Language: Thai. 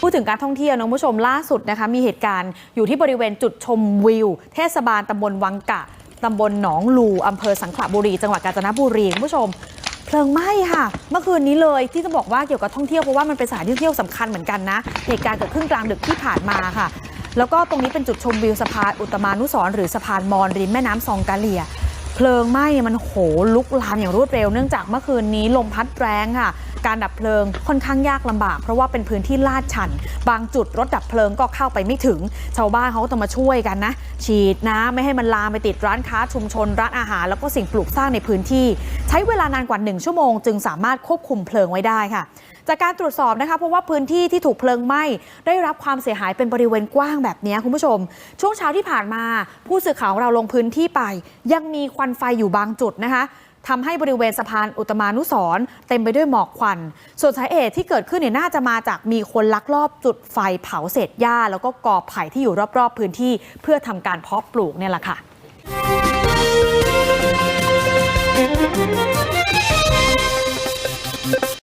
พูดถึงการท่องเที่ยวนะผู้ชมล่าสุดนะคะ มีเหตุการณ์อยู่ที่บริเวณจุดชมวิว เทศบาลตำบลวังกะตำบลหนองลูอำเภอสังขละบุรี จังหวัดกาญจนบุรีคุณผู้ชม เพลิงไหม้ค่ะ เมื่อคืนนี้เลยที่จะบอกว่าเกี่ยวกับท่องเที่ยวเพราะว่ามันเป็นสถานที่ท่องเที่ยวสำคัญเหมือนกันนะเหตุการณ์เกิดขึ้นกลางดึกที่ผ่านมาค่ะ แล้วก็ตรงนี้เป็นจุดชมวิวสะพานอุตมานุสรณ์หรือสะพานมอญริมแม่น้ำซองกาเลีย เพลิงไหม้เนี่ยมันโหลุกลามอย่างรวดเร็วเนื่องจากเมื่อคืนนี้ลมพัดแรงค่ะ การดับเพลิงค่อนข้างยากลำบาก เพราะว่าเป็นพื้นที่ลาดชัน บางจุดรถดับเพลิงก็เข้าไปไม่ถึง ชาวบ้านเขาก็ต้องมาช่วยกันนะ ฉีดน้ำไม่ให้มันลามไปติดร้านค้าชุมชน ร้านอาหาร แล้วก็สิ่งปลูกสร้างในพื้นที่ ใช้เวลานานกว่า 1 ชั่วโมง จึงสามารถควบคุมเพลิงไว้ได้ค่ะจากการตรวจสอบนะคะเพราะว่าพื้นที่ที่ถูกเพลิงไหม้ได้รับความเสียหายเป็นบริเวณกว้างแบบนี้คุณผู้ชม ช่วงเช้าที่ผ่านมา ผู้สื่อข่าวเราลงพื้นที่ไป ยังมีควันไฟอยู่บางจุดนะคะ ทำให้บริเวณสะพานอุตมานุสร์เต็มไปด้วยหมอกควัน ส่วนสาเหตุที่เกิดขึ้นเนี่ยน่าจะมาจากมีคนลักลอบจุดไฟเผาเศษหญ้า แล้วก็กอไผ่ที่อยู่รอบๆ พื้นที่ เพื่อทำการเพาะปลูกเนี่ยแหละค่ะ